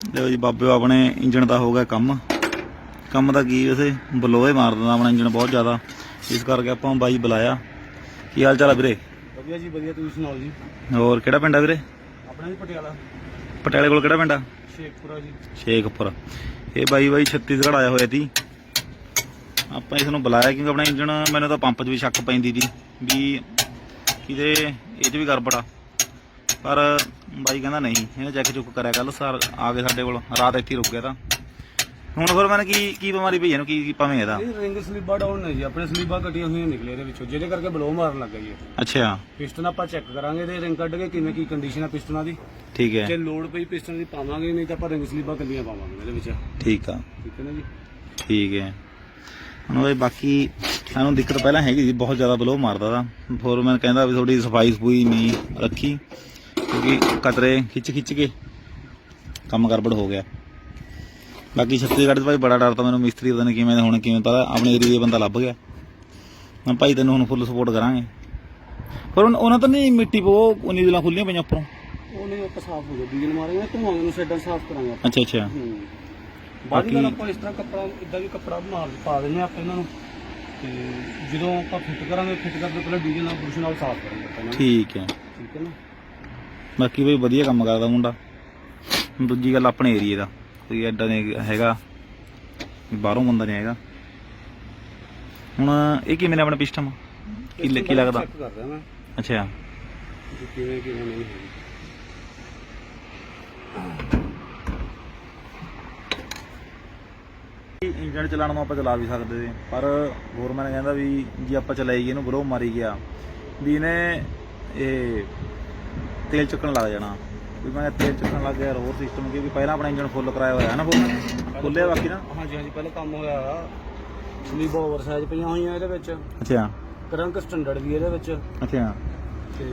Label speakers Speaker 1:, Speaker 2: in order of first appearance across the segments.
Speaker 1: ਲਓ ਜੀ ਬਾਬਿਓ ਆਪਣੇ ਇੰਜਣ ਦਾ ਹੋ ਗਿਆ ਕੰਮ। ਕੰਮ ਦਾ ਕੀ ਵੈਸੇ? ਬਲੋਏ ਮਾਰ ਦਿੰਦਾ ਆਪਣਾ ਇੰਜਣ ਬਹੁਤ ਜ਼ਿਆਦਾ। ਇਸ ਕਰਕੇ ਆਪਾਂ ਬਾਈ ਬੁਲਾਇਆ। ਕੀ ਹਾਲ ਚਾਲ ਆ ਵੀਰੇ?
Speaker 2: ਵਧੀਆ ਜੀ ਵਧੀਆ। ਤੁਸੀਂ ਸੁਣਾਓ ਜੀ?
Speaker 1: ਹੋਰ ਕਿਹੜਾ ਪਿੰਡ ਆ ਵੀਰੇ?
Speaker 2: ਆਪਣਾ ਜੀ ਪਟਿਆਲਾ।
Speaker 1: ਪਟਿਆਲੇ ਕੋਲ ਕਿਹੜਾ ਪਿੰਡ ਆ?
Speaker 2: ਸ਼ੇਖਪੁਰਾ ਜੀ।
Speaker 1: ਸ਼ੇਖਪੁਰ। ਇਹ ਬਾਈ ਬਾਈ ਛੱਤੀਸਗੜ੍ਹ ਆਇਆ ਹੋਇਆ ਸੀ। ਆਪਾਂ ਇਸ ਨੂੰ ਬੁਲਾਇਆ ਕਿਉਂਕਿ ਆਪਣਾ ਇੰਜਣ ਮੈਨੂੰ ਤਾਂ ਪੰਪ 'ਚ ਵੀ ਸ਼ੱਕ ਪੈਂਦੀ ਸੀ ਵੀ ਕਿਤੇ ਇਹ 'ਚ ਵੀ ਗੜਬੜ ਪਰ ਬਾਈ ਕਹਿੰਦਾ ਨਹੀਂ ਇਹਨੇ ਚੈੱਕ ਚੁੱਕ ਕਰਿਆ ਕੱਲ ਸਰ ਆ ਕੇ ਸਾਡੇ ਕੋਲ ਰਾਤ ਇੱਥੇ ਰੁਕ ਗਿਆ ਤਾਂ। ਹੁਣ ਫਿਰ ਮੈਨੂੰ ਕੀ ਕੀ ਬਿਮਾਰੀ ਪਈ ਇਹਨੂੰ ਕੀ ਕੀ ਭਾਵੇਂ ਇਹਦਾ?
Speaker 2: ਇਹ ਰਿੰਗ ਸਲੀਬਾਂ ਡਾਊਨ ਨੇ ਜੀ ਆਪਣੇ ਸਲੀਬਾਂ ਕੱਟੀਆਂ ਹੋਈਆਂ ਨਿਕਲੇ ਇਹਦੇ ਵਿੱਚੋਂ ਜਿਹਦੇ ਕਰਕੇ ਬਲੋ ਮਾਰਨ ਲੱਗ ਗਈ ਇਹ।
Speaker 1: ਅੱਛਾ।
Speaker 2: ਪਿਸਟਨ ਆਪਾਂ ਚੈੱਕ ਕਰਾਂਗੇ ਤੇ ਰਿੰਗ ਕੱਢ ਕੇ ਕਿਵੇਂ ਕੀ ਕੰਡੀਸ਼ਨ ਆ ਪਿਸਟਨਾਂ ਦੀ।
Speaker 1: ਠੀਕ ਹੈ।
Speaker 2: ਜੇ ਲੋਡ ਪਈ ਪਿਸਟਨ ਦੀ ਪਾਵਾਂਗੇ ਨਹੀਂ ਤਾਂ ਆਪਾਂ ਰਿੰਗ ਸਲੀਬਾਂ ਕੱਲੀਆਂ ਪਾਵਾਂਗੇ ਇਹਦੇ ਵਿੱਚ।
Speaker 1: ਠੀਕ ਆ।
Speaker 2: ਠੀਕ ਹੈ ਨਾ ਜੀ?
Speaker 1: ਠੀਕ ਹੈ। ਹੁਣ ਬਈ ਬਾਕੀ ਸਾਨੂੰ ਦਿੱਕਤ ਪਹਿਲਾਂ ਹੈਗੀ ਸੀ ਬਹੁਤ ਜ਼ਿਆਦਾ ਬਲੋ ਮਾਰਦਾ ਦਾ ਫੋਰਮੈਨ ਕਹਿੰਦਾ ਵੀ ਥੋੜੀ ਸਫ਼ਾਈ ਸਫੂਈ ਨਹੀਂ ਰੱਖੀ। ਕਿਉਂਕਿ ਕਤਰੇ ਖਿੱਚ ਖਿੱਚ ਕੇ ਕੰਮ ਗੜਬੜ ਹੋ ਗਿਆ। ਬਾਕੀ ਛੱਤੀਸਗੜ੍ਹ 'ਚ ਭਾਈ ਬੜਾ ਡਰ ਤਾਂ ਮੈਨੂੰ ਮਿਸਤਰੀ ਪਤਾ ਨਹੀਂ ਕਿਵੇਂ ਦੇ ਹੁਣ ਕਿਵੇਂ ਪਤਾ ਆਪਣੇ ਏਰੀਏ ਦਾ ਬੰਦਾ ਲੱਭ ਗਿਆ। ਮੈਂ ਭਾਈ ਤੈਨੂੰ ਹੁਣ ਫੁੱਲ ਸਪੋਰਟ ਕਰਾਂਗੇ। ਪਰ ਹੁਣ ਉਹਨਾਂ ਤਾਂ ਨਹੀਂ ਮਿੱਟੀ ਪੋ ਉਨੀ ਦਿਲਾਂ ਖੁੱਲੀਆਂ ਪਈਆਂ ਉੱਪਰੋਂ।
Speaker 2: ਉਹ ਨਹੀਂ ਆਪਾਂ ਸਾਫ਼ ਹੋ ਗਿਆ ਡੀਜ਼ਲ ਮਾਰਾਂਗੇ ਧੂਆਂ ਨੂੰ ਸੈਡਾਂ ਸਾਫ਼ ਕਰਾਂਗੇ
Speaker 1: ਅੱਛਾ ਅੱਛਾ।
Speaker 2: ਬਾਕੀ ਗੱਲ ਆਪਾਂ ਇਸ ਤਰ੍ਹਾਂ ਕੱਪੜਾ ਇਦਾਂ ਵੀ ਕੱਪੜਾ ਮਾਰ ਪਾ ਦਿੰਦੇ ਆਪਾਂ ਇਹਨਾਂ ਨੂੰ। ਤੇ ਜਦੋਂ ਆਪਾਂ ਫਿੱਟ ਕਰਾਂਗੇ ਫਿੱਟ ਕਰਨ ਤੋਂ ਪਹਿਲਾਂ ਡੀਜ਼ਲ ਨਾਲ ਬੁਰਸ਼ ਨਾਲ ਸਾਫ਼ ਕਰਾਂਗੇ
Speaker 1: ਠੀਕ ਹੈ।
Speaker 2: ਠੀਕ ਹੈ ਨਾ?
Speaker 1: ਬਾਕੀ ਬਈ ਵਧੀਆ ਕੰਮ ਕਰਦਾ ਮੁੰਡਾ। ਦੂਜੀ ਗੱਲ ਆਪਣੇ ਏਰੀਏ ਦਾ। ਕੋਈ ਐਡਾ ਨਹੀਂ ਹੈਗਾ ਬਾਹਰੋਂ ਬੰਦਾ ਨਹੀਂ ਹੈਗਾ। ਹੁਣ ਇਹ ਕਿਵੇਂ ਨੇ ਆਪਣੇ ਪਿਸਟਮ ਕੀ ਲ- ਕੀ ਲੱਗਦਾ? ਅੱਛਾ।
Speaker 2: ਕਿਵੇਂ ਕਿਵੇਂ ਨਹੀਂ ਹੈ।
Speaker 1: ਇੰਜਣ ਚਲਾਉਣ ਨੂੰ ਆਪਾਂ ਚਲਾ ਵੀ ਸਕਦੇ ਸੀ। ਪਰ ਗੌਰਮੈਂਟ ਕਹਿੰਦਾ ਵੀ ਜੇ ਆਪਾਂ ਚਲਾਈਏ ਇਹਨੂੰ ਬਰੋ ਮਾਰੀ ਗਿਆ। ਵੀ ਇਹਨੇ ਇਹ ਤੇਲ ਚੁੱਕਣ ਲੱਗ ਜਾਣਾ। ਵੀ ਮੈਂ ਤੇਲ ਚੁੱਕਣ ਲੱਗ ਗਿਆ ਹੋਰ ਸਿਸਟਮ ਕੀ ਵੀ ਪਹਿਲਾਂ ਆਪਣਾ ਇੰਜਣ ਫੁੱਲ ਕਰਾਇਆ ਹੋਇਆ ਹੈ ਨਾ ਫੁੱਲ ਖੁੱਲਿਆ ਬਾਕੀ ਨਾ।
Speaker 2: ਹਾਂਜੀ ਹਾਂਜੀ ਪਹਿਲਾਂ ਕੰਮ ਹੋਇਆ। ਆ ਸਲੀਬ ਓਵਰ ਸਾਈਜ਼ ਪਈਆਂ ਹੋਈਆਂ ਇਹਦੇ ਵਿੱਚ।
Speaker 1: ਅੱਛਾ।
Speaker 2: ਕਰੰਕ ਸਟੈਂਡਰਡ ਵੀ ਇਹਦੇ ਵਿੱਚ।
Speaker 1: ਅੱਛਾ।
Speaker 2: ਤੇ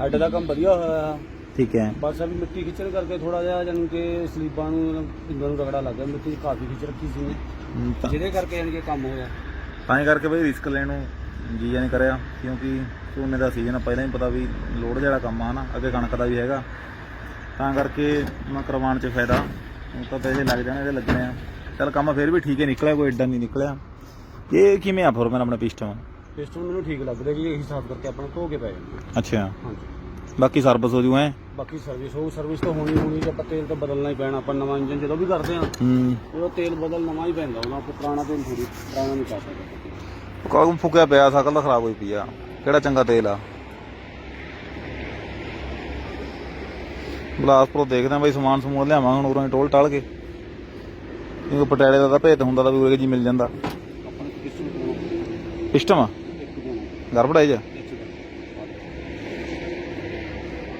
Speaker 2: ਹੈਡ ਦਾ ਕੰਮ ਵਧੀਆ ਹੋਇਆ। ਆ
Speaker 1: ਠੀਕ ਹੈ।
Speaker 2: ਬਸ ਅਭੀ ਮਿੱਟੀ ਖਿੱਚਣ ਕਰਕੇ ਥੋੜਾ ਜਿਹਾ ਜਾਨੀ ਕਿ ਸਲੀਬਾਂ ਨੂੰ ਇੰਗਲ ਨੂੰ ਰਗੜਾ ਲੱਗ ਗਿਆ ਮਿੱਟੀ ਕਾਫੀ ਖਿੱਚ ਰੱਖੀ ਸੀ
Speaker 1: ਤਾਂ
Speaker 2: ਜਿਹਦੇ ਕਰਕੇ ਜਾਨੀ ਕਿ ਕੰਮ ਹੋਇਆ।
Speaker 1: ਤਾਂ ਹੀ ਕਰਕੇ ਬਈ ਰਿਸਕ ਲੈਣ ਨੂੰ ਜੀਆ ਨਹੀਂ ਕਰਿਆ ਕਿਉਂਕਿ ਝੋਨੇ ਦਾ ਸੀਜ਼ਨ ਪਹਿਲਾਂ ਹੀ ਪਤਾ ਵੀ ਲੋਡ ਜਿਹੜਾ ਕੰਮ ਆ ਨਾ ਅੱਗੇ ਕਣਕ ਦਾ ਵੀ ਹੈਗਾ। ਤਾਂ ਕਰਕੇ ਮੈਂ ਕਰਵਾਉਣ 'ਚ ਫਾਇਦਾ। ਹੁਣ ਤਾਂ ਪੈਸੇ ਲੱਗ ਜਾਣੇ ਇਹਦੇ ਲੱਗਣੇ ਆ। ਚਲ ਕੰਮ ਫਿਰ ਵੀ ਠੀਕ ਹੀ ਨਿਕਲਿਆ ਕੋਈ ਐਡਾ ਨਹੀਂ ਨਿਕਲਿਆ। ਇਹ ਕਿਵੇਂ ਆ ਫੋਰਮੈਨ ਆਪਣਾ ਪਿਸਟਮ
Speaker 2: ਪਿਸਟਨ ਮੈਨੂੰ ਠੀਕ ਲੱਗ ਰਿਹਾ ਇਹੀ ਸਾਫ਼ ਕਰਕੇ ਆਪਣਾ ਧੋ ਕੇ ਪੈ ਜਾਂਦੇ
Speaker 1: ਅੱਛਾ।
Speaker 2: ਹਾਂਜੀ।
Speaker 1: ਬਾਕੀ ਸਰਵਿਸ ਹੋ ਜੂ ਐ?
Speaker 2: ਬਾਕੀ ਸਰਵਿਸ ਉਹ ਸਰਵਿਸ ਤਾਂ ਹੋਣੀ ਹੋਣੀ ਜੇ ਆਪਾਂ ਤੇਲ ਤਾਂ ਬਦਲਣਾ ਹੀ ਪੈਣਾ ਆਪਾਂ ਨਵਾਂ ਇੰਜਨ ਜਦੋਂ ਵੀ ਕਰਦੇ ਆ
Speaker 1: ਹੂੰ।
Speaker 2: ਉਹਦਾ ਤੇਲ ਬਦਲ ਨਵਾਂ ਹੀ ਪੈਂਦਾ ਉਹਨਾਂ ਕੋ ਪੁਰਾਣਾ ਤੇਲ ਥੋੜੀ ਪੁਰਾਣਾ ਨਹੀਂ ਪਾ ਸਕਦੇ।
Speaker 1: ਕਾਗਮ ਫੁਕਿਆ ਪਿਆ ਸ਼ਕਲ ਤਾਂ ਖਰਾਬ ਹੋਈ ਪਈ ਆ। ਕਿਹੜਾ ਚੰਗਾ ਤੇਲ ਆ? ਬਲਾਸਪੁਰ ਦੇਖਦੇ ਆ ਬਈ ਸਮਾਨ ਸਮੂਨ ਲਿਆਵਾਂ ਹੁਣ ਉਰੋਂ ਟੋਲ ਟਾਲ ਕੇ। ਕਿਉਂਕਿ ਪਟਿਆਲੇ ਦਾ ਤਾਂ ਭੇਤ ਹੁੰਦਾ ਤਾਂ ਵੀ ਉਰੇ ਜੀ ਮਿਲ ਜਾਂਦਾ।
Speaker 2: ਆਪਾਂ ਨੂੰ ਕਿਸ ਨੂੰ ਪਾਉਣਾ
Speaker 1: ਸਿਸਟਮ ਆ?
Speaker 2: ਇੱਕ ਪਾਉਣਾ
Speaker 1: ਗੜਬੜਾ ਜਾ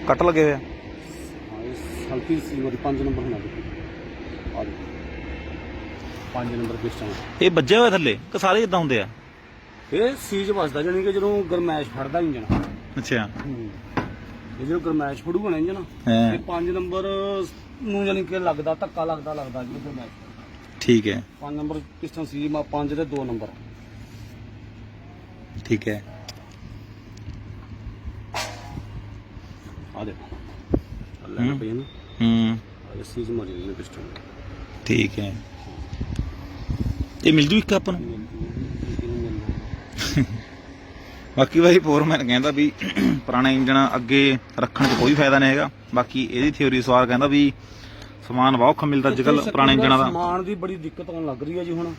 Speaker 1: ਕੱਟ ਲੱਗੇ ਹੋਇਆ
Speaker 2: ਹਾਂ ਇਹ ਹਲਕੀ ਸੀ ਮੇਰੀ 5 ਨੰਬਰ ਹੋਣਾ ਦੇਖੋ ਆ ਦੇਖੋ। 5 ਨੰਬਰ ਪਿਸਟਨ
Speaker 1: ਇਹ ਵੱਜਿਆ ਹੋਇਆ ਥੱਲੇ? ਕਿ ਸਾਰੇ ਇਦਾਂ ਹੁੰਦੇ ਆ?
Speaker 2: ਇਹ ਸੀਜ ਵੱਜਦਾ ਜਾਨੀ ਕਿ ਜਦੋਂ ਗਰਮੈਸ਼ ਫੜਦਾ ਇੰਜਨ
Speaker 1: ਅੱਛਾ।
Speaker 2: ਇਹ ਜਦੋਂ ਗਰਮੈਸ਼ ਫੜੂਗਾ ਨਾ ਇੰਜਨ
Speaker 1: ਹਾਂ।
Speaker 2: ਤੇ 5 ਨੰਬਰ ਨੂੰ ਜਾਨੀ ਕਿ ਲੱਗਦਾ ਧੱਕਾ ਲੱਗਦਾ ਲੱਗਦਾ ਜਦੋਂ ਗਰਮੈਸ਼।
Speaker 1: ਠੀਕ ਹੈ।
Speaker 2: 5 ਨੰਬਰ ਪਿਸਟਨ ਸੀ ਮਾ 5 ਤੇ 2 ਨੰਬਰ।
Speaker 1: ਠੀਕ ਹੈ।
Speaker 2: ਆ ਦੇਖੋ। ਲੈਣਾ ਪਈ ਨਾ।
Speaker 1: ਹੂੰ।
Speaker 2: ਆ ਸੀਜ ਮਾਰੀ ਨੇ ਪਿਸਟਨ
Speaker 1: ਠੀਕ ਹੈ। ਇਹ ਮਿਲ ਜੂ ਇੱਕ ਆਪਾਂ ਨੂੰ? ਬਾਕੀ ਭਾਈ ਫੋਰਮੈਨ ਕਹਿੰਦਾ ਵੀ ਪੁਰਾਣਾ ਇੰਜਣ ਅੱਗੇ ਰੱਖਣ 'ਚ ਕੋਈ ਫਾਇਦਾ ਨਹੀਂ ਹੈਗਾ। ਬਾਕੀ ਇਹਦੀ ਥਿਉਰੀ ਸਵਾਰ ਕਹਿੰਦਾ ਵੀ ਸਮਾਨ ਬਹੁਤ ਔਖਾ ਮਿਲਦਾ ਅੱਜ ਕੱਲ ਪੁਰਾਣੇ ਇੰਜਣਾਂ ਦਾ।
Speaker 2: ਸਮਾਨ ਦੀ ਬੜੀ ਦਿੱਕਤ ਆਉਣ ਲੱਗ ਰਹੀ ਹੈ ਜੀ ਹੁਣ।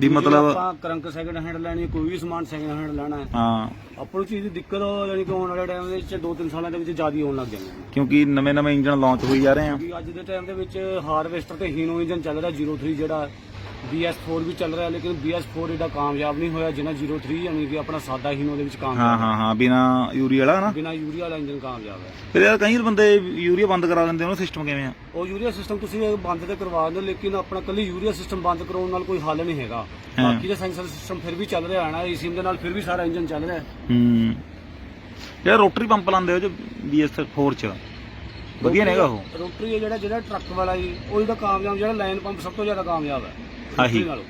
Speaker 1: ਵੀ ਮਤਲਬ
Speaker 2: ਆਪਾਂ ਕਰੰਕ ਸੈਕਿੰਡ ਹੈਂਡ ਲੈਣੀ ਕੋਈ ਵੀ ਸਮਾਨ ਸੈਕਿੰਡ ਹੈਂਡ ਲੈਣਾ ਹੈ।
Speaker 1: ਹਾਂ।
Speaker 2: ਆਪਾਂ ਨੂੰ ਚੀਜ਼ ਦੀ ਦਿੱਕਤ ਯਾਨੀ ਕਿ ਆਉਣ ਵਾਲੇ ਟਾਈਮ ਦੇ ਵਿੱਚ 2-3 ਸਾਲਾਂ ਦੇ ਵਿੱਚ ਜ਼ਿਆਦਾ ਆਉਣ ਲੱਗ ਜਾਣੀ
Speaker 1: ਕਿਉਂਕਿ ਨਵੇਂ ਨਵੇਂ ਇੰਜਣ ਲਾਂਚ ਹੋਈ ਜਾ ਰਹੇ ਆ।
Speaker 2: ਅੱਜ ਦੇ ਟਾਈਮ ਦੇ ਵਿੱਚ ਹਾਰਵੈਸਟਰ ਤੇ ਹੀਨੋ ਇੰਜਨ ਚੱਲ ਰਿਹਾ 03 ਜਿਹੜਾ BS4 ਵੀ ਚੱਲ ਰਿਹਾ ਲੇਕਿਨ BS4 ਇਹਦਾ ਕਾਮਯਾਬ ਨਹੀਂ ਹੋਇਆ ਜਿੰਨਾ 03 ਯਾਨੀ ਕਿ ਆਪਣਾ ਸਾਦਾ ਹੀਨੋ ਦੇ ਵਿੱਚ
Speaker 1: ਹਾਂ
Speaker 2: ਕਾਮਯਾਬ
Speaker 1: ਹਾਂ ਹਾਂ ਬਿਨਾ ਯੂਰੀ ਵਾਲਾ ਨਾ
Speaker 2: ਬਿਨਾ ਯੂਰੀਆ ਵਾਲਾ ਇੰਜਨ ਕਾਮਯਾਬ ਹੈ।
Speaker 1: ਫਿਰ ਯਾਰ ਕਈ ਬੰਦੇ ਯੂਰੀਆ ਬੰਦ ਕਰਾ ਦਿੰਦੇ ਉਹਨੂੰ ਸਿਸਟਮ ਕਿਵੇਂ ਆ?
Speaker 2: ਉਹ ਯੂਰੀਆ ਸਿਸਟਮ ਤੁਸੀਂ ਇਹ ਬੰਦ ਤੇ ਕਰਵਾ ਦਿਓ ਲੇਕਿਨ ਆਪਣਾ ਕੱਲੀ ਯੂਰੀਆ ਸਿਸਟਮ ਬੰਦ ਕਰਾਉਣ ਨਾਲ ਕੋਈ ਹੱਲ ਨਹੀਂ ਹੈਗਾ।
Speaker 1: ਹਾਂ।
Speaker 2: ਬਾਕੀ ਦੇ ਸੈਂਸਰ ਸਿਸਟਮ ਫਿਰ ਵੀ ਚੱਲ ਰਿਹਾ ਹੈ ਨਾ ਈਸੀਐਮ ਦੇ ਨਾਲ ਫਿਰ ਵੀ ਸਾਰਾ ਇੰਜਨ ਚੱਲ ਰਿਹਾ। ਹੈ।
Speaker 1: ਹੂੰ ਯਾਰ ਰੋਟਰੀ ਪੰਪ ਲਾਉਂਦੇ ਹੋ ਜੋ BS4 ਚ? ਵਧੀਆ ਨੇਗਾ ਉਹ।
Speaker 2: ਰੋਟਰੀ ਹੈ ਜਿਹੜਾ ਜਿਹੜਾ ਟਰੱਕ ਵਾਲਾ ਜੀ ਉਹ ਕਾਮਯਾਬ ਜਿਹੜਾ ਲਾਈਨ ਪੰਪ ਸਭ ਤੋਂ ਜ਼ਿਆਦਾ ਕਾਮਯਾਬ ਹੈ।
Speaker 1: ਆਹੀ।
Speaker 2: ਨਾਲੋਂ।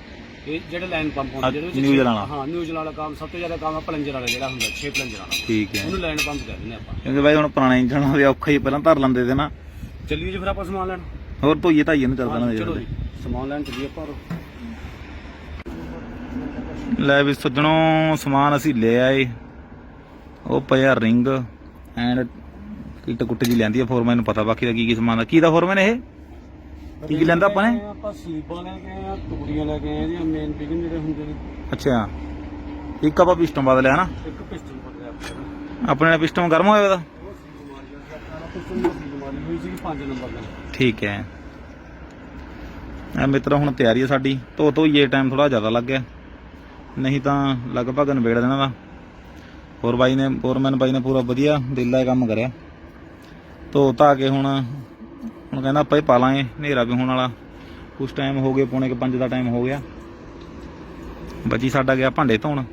Speaker 2: ਇਹ ਜਿਹੜੇ ਲਾਈਨ ਪੰਪ ਹੁੰਦੇ ਜਿਹਦੇ ਵਿੱਚ
Speaker 1: ਨਿਊਜ਼ਲ ਵਾਲਾ।
Speaker 2: ਹਾਂ ਨਿਊਜ਼ਲ ਵਾਲਾ ਕੰਮ ਸਭ ਤੋਂ ਜ਼ਿਆਦਾ ਕੰਮ ਪਲੰਜਰ ਵਾਲਾ ਜਿਹੜਾ ਹੁੰਦਾ 6 ਪਲੰਜਰ ਵਾਲਾ।
Speaker 1: ਠੀਕ ਹੈ।
Speaker 2: ਉਹਨੂੰ ਲਾਈਨ ਪੰਪ ਕਹਿੰਦੇ ਨੇ ਆਪਾਂ।
Speaker 1: ਕਿਉਂਕਿ ਬਾਈ ਹੁਣ ਪੁਰਾਣਾ ਇੰਜਣ ਹੋਵੇ ਔਖਾ ਹੀ ਪਹਿਲਾਂ ਧਰ ਲੈਂਦੇ ਤੇ ਨਾ।
Speaker 2: ਚੱਲੀਏ ਜੀ ਫਿਰ ਆਪਾਂ ਸਮਾਨ ਲੈਣ।
Speaker 1: ਹੋਰ ਧੋਈਏ ਧਾਈਏ ਨੂੰ ਚੱਲਦਾ ਨਾ
Speaker 2: ਚਲੋ ਜੀ ਸਮਾਨ ਲੈਣ ਚੱਲੀਏ ਪਰ
Speaker 1: ਲੈ ਵੀ ਸੱਜਣੋ ਸਮਾਨ ਅਸੀਂ ਲੈ ਆਏ। ਉਹ ਪਿਆ ਰਿੰਗ ਐਂਡ ਕਿਟ ਕੁੱਟ ਜੀ ਲੈਂਦੀ ਆ ਫੋਰਮੈਨ ਨੂੰ ਪਤਾ ਬਾਕੀ ਦਾ ਕੀ ਕੀ ਸਮਾਨ ਦਾ ਕੀ ਦਾ ਫੋਰਮੈਨ ਇਹ? ਕੀ ਕੀ ਲੈਂਦਾ ਆਪਾਂ ਨੇ?
Speaker 2: ਆਪਾਂ ਸੀਪਾਂ ਲੈ ਕੇ ਆਏ ਆ ਟੁਕੜੀਆਂ ਲੈ ਕੇ ਆਏ ਆ ਜੀ ਮੇਨ ਪਿਗਨ ਜਿਹੜੇ ਹੁੰਦੇ ਨੇ।
Speaker 1: ਅੱਛਾ। ਇੱਕ ਆਪਾਂ ਪਿਸਟਨ ਬਦਲਿਆ ਨਾ?
Speaker 2: ਇੱਕ ਪਿਸਟਲ ਬਦਲਿਆ ਆਪਾਂ
Speaker 1: ਆਪਣੇ ਨਾਲ ਪਿਸਟਨ ਗਰਮ ਹੋਇਆ ਉਹਦਾ?
Speaker 2: ਉਹ ਸੀ ਬਿਮਾਰੀ ਦਾ ਸਾਰਾ ਪਿਸਟਲ ਨੂੰ ਸੀ ਬਿਮਾਰੀ ਹੋਈ ਸੀ 5 ਨੰਬਰ ਦਾ।
Speaker 1: ਠੀਕ ਹੈ। ਆ ਮਿੱਤਰ ਹੁਣ ਤਿਆਰੀ ਹੈ ਸਾਡੀ। ਧੋ ਧੋਈਏ ਟਾਈਮ ਥੋੜਾ ਜ਼ਿਆਦਾ ਲੱਗ ਗਿਆ। ਨਹੀਂ ਤਾਂ ਲਗਭਗ ਨਵੇੜ ਦੇਣਾ ਦਾ ਹੋਰ ਬਾਈ ਨੇ ਫੋਰਮੈਨ ਬਾਈ ਨੇ ਪੂਰਾ ਵਧੀਆ ਦਿਲ ਦਾ ਕੰਮ ਕਰਿਆ। ਧੋ ਧਾ ਕੇ ਹੁਣ ਹੁਣ ਕਹਿੰਦਾ ਆਪਾਂ ਹੀ ਪਾ ਲਾਂਗੇ, ਹਨੇਰਾ ਵੀ ਹੋਣ ਵਾਲਾ। ਕੁਛ ਟਾਈਮ ਹੋ ਗਏ ਪੌਣੇ 5 ਦਾ ਟਾਈਮ ਹੋ ਗਿਆ। ਬੱਜੀ ਸਾਡਾ ਗਿਆ ਭਾਂਡੇ ਧੋਣ।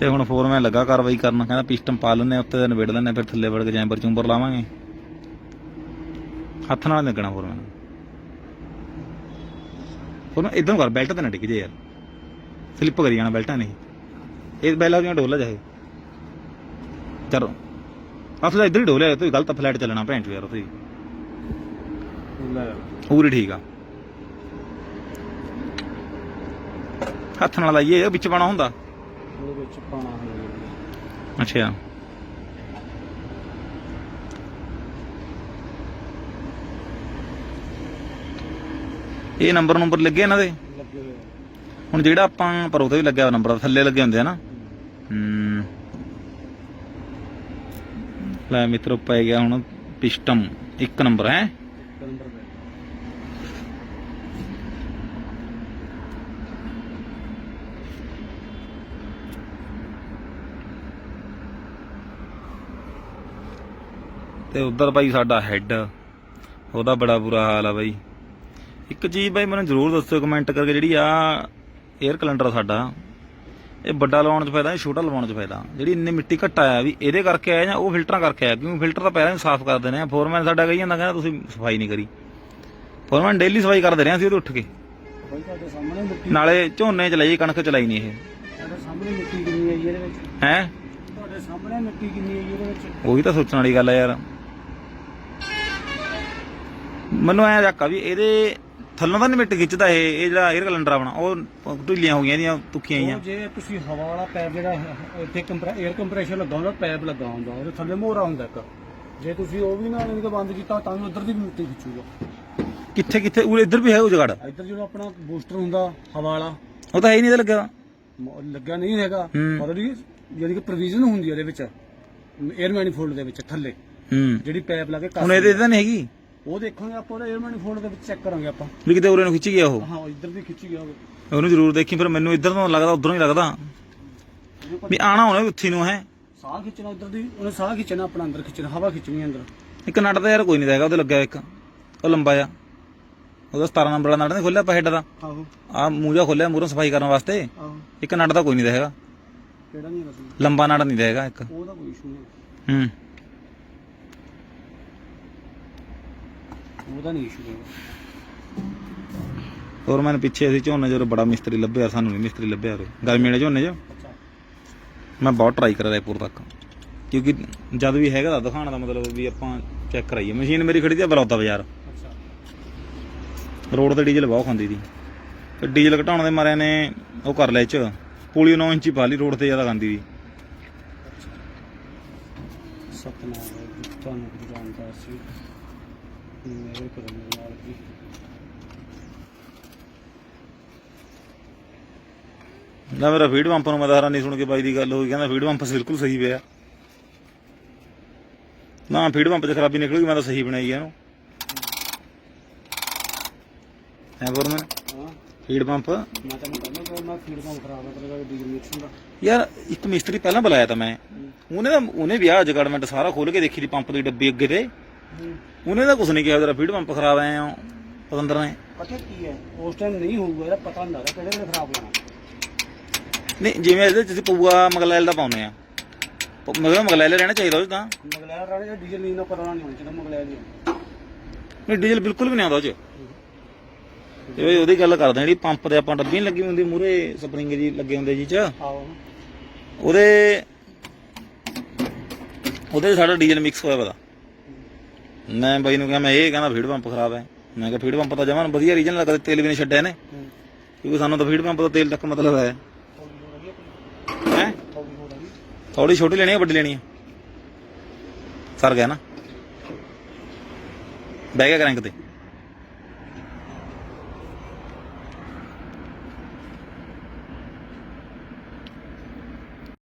Speaker 1: ਤੇ ਹੁਣ ਫੋਰਮੈਨ ਲੱਗਾ ਕਾਰਵਾਈ ਕਰਨ, ਕਹਿੰਦਾ ਪਿਸਟਨ ਪਾ ਲੈਣੇ ਉੱਤੇ ਦੇ ਨਵੇੜ ਲੈਣੇ ਫਿਰ ਥੱਲੇ ਵੜ ਕੇ ਜੈਂਬਰ ਚੁੰਬਰ ਲਾਵਾਂਗੇ। ਹੱਥ ਨਾਲ ਲੱਗਣਾ ਹੋਰ ਮੈਨੂੰ। ਹੋਰ ਇਦਾਂ ਨੂੰ ਕਰ, ਬੈਲਟ ਤੇ ਨਾ ਡਿੱਗ ਜੇ ਯਾਰ। ਸਲਿੱਪ ਕਰੀ ਜਾਣਾ ਬੈਲਟਾਂ ਨਹੀਂ ਇਹ ਬੈਲਾਂ ਦੀਆਂ ਡੋਲਾ ਜਾਏ ਚਲੋ। ਅਸਲ ਇਧਰ ਹੀ ਡੋਲਿਆ ਤੂੰ ਗਲਤ ਫਲੈਟ ਚੱਲਣਾ ਭੈਣ ਚੋ ਯਾਰ ਤੁਸੀਂ
Speaker 2: ਲੈ
Speaker 1: ਪੂਰੀ ਠੀਕ ਆ। ਹੱਥ ਨਾਲ ਲਾਈਏ ਇਹ ਵਿੱਚ ਪਾਣਾ ਹੁੰਦਾ?
Speaker 2: ਉਹਦੇ ਵਿੱਚ ਪਾਣਾ ਹੈ
Speaker 1: ਅੱਛਾ। ਇਹ ਨੰਬਰ ਨੰਬਰ ਲੱਗੇ ਇਹਨਾਂ ਦੇ?
Speaker 2: ਲੱਗੇ ਹੋਏ ਆ।
Speaker 1: ਹੁਣ ਜਿਹੜਾ ਆਪਾਂ ਪਰ ਉਹਤੇ ਵੀ ਲੱਗਿਆ ਨੰਬਰ ਥੱਲੇ ਲੱਗੇ ਹੁੰਦੇ ਆ ਨਾ। ਹੂੰ। ਲੈ ਮਿੱਤਰੋ ਪੈ ਗਿਆ ਹੁਣ ਪਿਸਟਮ। ਇੱਕ ਨੰਬਰ ਹੈ।
Speaker 2: ਨੰਬਰ ਤੇ
Speaker 1: ਤੇ ਉਧਰ ਬਾਈ ਸਾਡਾ ਹੈੱਡ ਉਹਦਾ ਬੜਾ ਬੁਰਾ ਹਾਲ ਆ ਬਾਈ। ਇੱਕ ਚੀਜ਼ ਬਾਈ ਮੈਨੂੰ ਜ਼ਰੂਰ ਦੱਸਿਓ ਕਮੈਂਟ ਕਰਕੇ ਜਿਹੜੀ ਆ 에ਅਰ ਕੈਲੰਡਰ ਸਾਡਾ। ਇਹ ਵੱਡਾ ਲਵਾਉਣ 'ਚ ਫਾਇਦਾ ਨਹੀਂ ਛੋਟਾ ਲਵਾਉਣ 'ਚ ਫਾਇਦਾ। ਜਿਹੜੀ ਇੰਨੀ ਮਿੱਟੀ ਘੱਟ ਆਇਆ ਵੀ ਇਹਦੇ ਕਰਕੇ ਆਇਆ ਜਾਂ ਉਹ ਫਿਲਟਰਾਂ ਕਰਕੇ ਆਇਆ ਕਿਉਂਕਿ ਫਿਲਟਰ ਤਾਂ ਪਹਿਲਾਂ ਹੀ ਸਾਫ਼ ਕਰ ਦਿੰਦੇ ਆ। ਫੋਰਮੈਨ ਸਾਡਾ ਕਹੀ ਜਾਂਦਾ ਕਹਿੰਦਾ ਤੁਸੀਂ ਸਫ਼ਾਈ ਨਹੀਂ ਕਰੀ। ਫੋਰਮੈਨ ਡੇਲੀ ਸਫ਼ਾਈ ਕਰਦੇ ਰਹੇ ਅਸੀਂ ਉਹਦੇ ਉੱਠ ਕੇ।
Speaker 2: ਬਾਈ ਤੁਹਾਡੇ ਸਾਹਮਣੇ ਮਿੱਟੀ
Speaker 1: ਨਾਲੇ ਝੋਨੇ ਚ ਲਈ ਕਣਕ ਚਲਾਈ ਨਹੀਂ ਇਹ।
Speaker 2: ਤੁਹਾਡੇ ਸਾਹਮਣੇ ਮਿੱਟੀ ਕਿੰਨੀ ਹੈ ਜੀ ਇਹਦੇ ਵਿੱਚ?
Speaker 1: ਹੈ?
Speaker 2: ਤੁਹਾਡੇ ਸਾਹਮਣੇ ਮਿੱਟੀ ਕਿੰਨੀ ਹੈ ਜੀ ਇਹਦੇ ਵਿੱਚ?
Speaker 1: ਉਹੀ ਤਾਂ ਸੋਚਣ ਵਾਲੀ ਗੱਲ ਆ ਯਾਰ। ਮੈਨੂੰ ਐ ਜਾਕਾ ਵੀ ਇਹਦੇ ਥੱਲੋਂ ਤਾਂ ਨਹੀਂ ਮਿੱਟ ਖਿੱਚਦਾ ਇਹ ਇਹ ਜਿਹੜਾ 에ਅਰ ਕੈਲੰਡਰ ਆਪਣਾ ਉਹ ਢਿੱਲੀਆਂ ਹੋ ਗਈਆਂ ਇਹਦੀਆਂ ਤੁੱਕੀਆਂ
Speaker 2: ਉਹ
Speaker 1: ਆਈਆਂ
Speaker 2: ਜੇ ਤੁਸੀਂ ਹਵਾ ਵਾਲਾ ਪੈਪ ਜਿਹੜਾ ਇੱਥੇ ਕੰਪਰੈਸ਼ਰ ਕੰਪਰੈਸ਼ਰ ਲੱਗਾ ਹੁੰਦਾ ਪੈਪ ਲੱਗਾ ਹੁੰਦਾ ਉਹਦੇ ਥੱਲੇ ਮੋਹਰਾ ਹੁੰਦਾ ਇੱਕ। ਜੇ ਤੁਸੀਂ ਉਹ ਵੀ ਨਾਲ ਨਹੀਂ ਬੰਦ ਕੀਤਾ ਤਾਂ ਵੀ ਉਧਰ ਦੀ ਮਿੱਟੀ ਖਿੱਚੂਗਾ।
Speaker 1: ਕਿੱਥੇ ਕਿੱਥੇ ਉਹ ਇੱਧਰ ਵੀ ਹੈ ਉਹ ਜਗੜ?
Speaker 2: ਇੱਧਰ ਜਿਹੜਾ ਆਪਣਾ ਬੂਸਟਰ ਹੁੰਦਾ ਹਵਾ ਵਾਲਾ।
Speaker 1: ਉਹ ਤਾਂ ਹੈ ਹੀ ਨਹੀਂ ਇਹਦੇ ਲੱਗਿਆ
Speaker 2: ਮ- ਨਹੀਂ ਹੈਗਾ।
Speaker 1: ਹੂੰ।
Speaker 2: ਮਤਲਬ ਕਿ ਜਿਹੜੀ ਕਿ ਪ੍ਰੋਵੀਜ਼ਨ ਹੁੰਦੀ ਹੈ ਉਹਦੇ ਵਿੱਚ 에ਅਰ ਮੈਨੀਫੋਲਡ ਦੇ ਵਿੱਚ ਥੱਲੇ।
Speaker 1: ਹੂੰ।
Speaker 2: ਜਿਹੜੀ ਪੈਪ ਲਾ ਕੇ ਕੱਸ
Speaker 1: ਹੁਣ ਇਹਦੇ ਤਾਂ ਨਹੀਂ ਹੈਗੀ।
Speaker 2: ਉਹ ਦੇਖਾਂਗੇ ਆਪਾਂ ਉਹਦਾ 에ਅਰ ਮੈਨੀਫੋਲਡ ਦੇ ਵਿੱਚ ਚੈੱਕ ਕਰਾਂਗੇ ਆਪਾਂ।
Speaker 1: ਵੀ ਕਿਤੇ ਉਰੇ ਨੂੰ ਖਿੱਚ ਗਿਆ ਉਹ?
Speaker 2: ਹਾਂ ਇੱਧਰ ਦੀ ਖਿੱਚੀ ਗਿਆ ਹੋਵੇ
Speaker 1: ਉਹਨੂੰ ਜ਼ਰੂਰ ਦੇਖੀ ਫਿਰ ਮੈਨੂੰ ਇੱਧਰ ਤੋਂ ਲੱਗਦਾ ਉਧਰੋਂ ਹੀ ਲੱਗਦਾ। ਵੀ ਆਣਾ ਹੋਣਾ ਉੱਥੀ ਨੂੰ ਹੈ?
Speaker 2: ਸਾਹ ਖਿੱਚਣਾ ਉੱਧਰ ਦੀ ਉਹਨੇ ਸਾਹ ਖਿੱਚਣਾ ਆਪਣਾ ਅੰਦਰ ਖਿੱਚਣਾ ਹਵਾ ਖਿੱਚਣੀ ਅੰਦਰ।
Speaker 1: ਇੱਕ ਨਟ ਤਾਂ ਯਾਰ ਕੋਈ ਨਹੀਂ ਹੈਗਾ ਉਹਦੇ ਲੱਗਿਆ ਇੱਕ। ਉਹ ਲੰਬਾ ਆ ਉਹਦਾ 17 ਨੰਬਰ ਵਾਲਾ ਨਟ ਨਹੀਂ ਖੋਲਿਆ ਆਪਾਂ ਹੈਡ ਦਾ?
Speaker 2: ਆਹੋ।
Speaker 1: ਆ ਮੂੰਹ ਖੋਲਿਆ ਮੂਹਰੋਂ ਸਫ਼ਾਈ ਕਰਨ ਵਾਸਤੇ।
Speaker 2: ਆਹੋ।
Speaker 1: ਇੱਕ ਨਟ ਤਾਂ ਕੋਈ ਨਹੀਂ ਹੈਗਾ।
Speaker 2: ਕਿਹੜਾ ਨਹੀਂ
Speaker 1: ਲੰਬਾ ਨਟ ਨਹੀਂ ਹੈਗਾ ਇੱਕ।
Speaker 2: ਉਹਦਾ ਕੋਈ ਇਸ਼ੂ ਨਹੀਂ
Speaker 1: ਹੂੰ।
Speaker 2: ਉਹਦਾ ਨਹੀਂ ਇਸ਼ੂ ਹੈਗਾ।
Speaker 1: ਹੋਰ ਮੈਨੂੰ ਪਿੱਛੇ ਅਸੀਂ ਝੋਨੇ ਜਦੋਂ ਬੜਾ ਮਿਸਤਰੀ ਲੱਭਿਆ ਸਾਨੂੰ ਨਹੀਂ ਮਿਸਤਰੀ ਲੱਭਿਆ ਉਰੇ ਗਰਮੀ ਵਾਲੇ ਝੋਨੇ 'ਚ?
Speaker 2: ਅੱਛਾ।
Speaker 1: ਮੈਂ ਬਹੁਤ ਟਰਾਈ ਕਰਿਆ ਰਾਏਪੁਰ ਤੱਕ। ਕਿਉਂਕਿ ਜਦ ਵੀ ਹੈਗਾ ਤਾਂ ਦਿਖਾਉਣ ਦਾ ਮਤਲਬ ਵੀ ਆਪਾਂ ਚੈੱਕ ਕਰਾਈਏ। ਮਸ਼ੀਨ ਮੇਰੀ ਖੜੀ ਤੇ ਬਲੌਦਾ ਬਾਜ਼ਾਰ।
Speaker 2: ਅੱਛਾ।
Speaker 1: ਰੋਡ ਤੇ ਡੀਜ਼ਲ ਬਹੁਤ ਖਾਂਦੀ ਸੀ। ਤੇ ਡੀਜ਼ਲ ਘਟਾਉਣ ਦੇ ਮਾਰਿਆਂ ਨੇ ਉਹ ਕਰ ਲਿਆ ਇਹ ਚ। ਪੂਲੀ 9 ਇੰਚੀ ਪਾ ਲਈ ਰੋਡ ਤੇ ਜ਼ਿਆਦਾ ਖਾਂਦੀ ਸੀ।
Speaker 2: ਸਤਨਾਮ ਵਾਹਿਗੁਰੂ, ਤੁਹਾਨੂੰ ਗੁਰੂ ਰਾਮਦਾਸ ਜੀ ਮੇਰੇ ਨਾਲ
Speaker 1: ਨਾ ਮੇਰਾ ਫੀਡ ਪੰਪ ਨੂੰ ਮੈਂ ਤਾਂ ਹੈਰਾਨੀ ਸੁਣ ਕੇ ਬਾਈ ਦੀ ਗੱਲ ਹੋਈ ਕਹਿੰਦਾ ਫੀਡ ਪੰਪ ਬਿਲਕੁਲ ਸਹੀ ਪਿਆ। ਨਾ ਫੀਡ ਪੰਪ 'ਚ ਖਰਾਬੀ ਨਿਕਲ ਗਈ ਮੈਂ ਤਾਂ ਸਹੀ ਬਣਾਈ ਗਿਆ ਇਹਨੂੰ। ਐ ਫੀਡ ਪੰਪ
Speaker 2: ਮੈਂ ਕਹਿੰਦਾ ਫੀਡ ਪੰਪ ਖਰਾਬ ਹੈ ਤੇਰਾ ਡੀਜ਼ਲ ਮਿਕਸ ਹੁੰਦਾ
Speaker 1: ਯਾਰ ਇੱਕ ਮਿਸਤਰੀ ਪਹਿਲਾਂ ਬੁਲਾਇਆ ਤਾਂ ਮੈਂ। ਉਹਨੇ ਤਾਂ ਉਹਨੇ ਵਿਆਹ ਜਗੜਮੈਂਟ ਸਾਰਾ ਖੋਲ ਕੇ ਦੇਖੀ ਦੀ ਪੰਪ ਦੀ ਡੱਬੀ ਅੱਗੇ ਤੇ। ਉਹਨੇ ਤਾਂ ਕੁਝ ਨਹੀਂ ਕਿਹਾ ਤੇਰਾ ਫੀਡ ਪੰਪ ਖਰਾਬ ਆਇਆ ਆ ਪਤੰਦਰ ਨੇ।
Speaker 2: ਪਤਾ ਕੀ ਹੈ ਉਸ ਟਾਈਮ ਨਹੀਂ ਹੋਊਗਾ ਇਹਦਾ ਪਤਾ ਨਹੀਂ ਲੱਗਦਾ ਕਿਹੜੇ ਵੇਲੇ ਖਰਾਬ ਹੋਣਾ।
Speaker 1: ਨਹੀਂ ਜਿਵੇਂ ਇਹਦੇ 'ਚ ਅਸੀਂ ਪਊਆ ਮਗਲੈਲ ਦਾ ਪਾਉਨੇ ਆ। ਪ- ਮਗਰ ਮਗਲੈਲ ਰਹਿਣਾ ਚਾਹੀਦਾ ਉਹ 'ਚ ਤਾਂ।
Speaker 2: ਮਗਲੈਰ ਰਾਣੇ ਦਾ ਡੀਜ਼ਲ ਨਹੀਂ ਨਾ ਪਤਾ ਨਹੀਂ ਹੋਣਾ ਚਾਹੀਦਾ ਮਗਲੈਰ ਨਹੀਂ
Speaker 1: ਨਹੀਂ ਡੀਜ਼ਲ ਬਿਲਕੁਲ ਵੀ ਨਹੀਂ ਆਉਂਦਾ ਉਹ 'ਚ। ਇਹ ਵੀ ਉਹਦੀ ਗੱਲ ਕਰਦੇ ਆ ਜਿਹੜੀ ਪੰਪ ਤੇ ਆਪਾਂ ਡੱਬੀ ਨੀ ਲੱਗੀ ਹੁੰਦੀ ਮੂਰੇ ਸਪਰਿੰਗ ਜੀ ਲੱਗੇ ਹੁੰਦੇ ਜੀ 'ਚ।
Speaker 2: ਆਓ
Speaker 1: ਉਹਦੇ ਉਹਦੇ 'ਚ ਸਾਡਾ ਡੀਜ਼ਲ ਮਿਕਸ ਹੋਇਆ ਪਤਾ। ਮੈਂ ਬਾਈ ਨੂੰ ਕਿਹਾ, ਮੈਂ ਇਹ ਕਹਿੰਦਾ ਫੀਡ ਪੰਪ ਖਰਾਬ ਹੈ। ਮੈਂ ਕਿਹਾ ਫੀਡ ਪੰਪ ਤਾਂ ਜਮਾਂ ਵਧੀਆ ਰੀਜਨ ਲੱਗਦਾ ਤੇਲ ਵੀ ਨਹੀਂ ਛੱਡਿਆ ਨੇ ਕਿਉਂਕਿ ਸਾਨੂੰ ਤਾਂ ਫੀਡ ਪੰਪ ਦਾ ਤੇਲ ਤੱਕ ਮਤਲਬ ਹੈ। ਹੈ? ਥੋੜੀ ਛੋਟੀ ਲੈਣੀ ਹੈ, ਵੱਡੀ ਲੈਣੀ ਹੈ। ਸਰ ਗਿਆ ਨਾ। ਬਹਿ ਗਿਆ ਕਰਾਂਕ ਤੇ।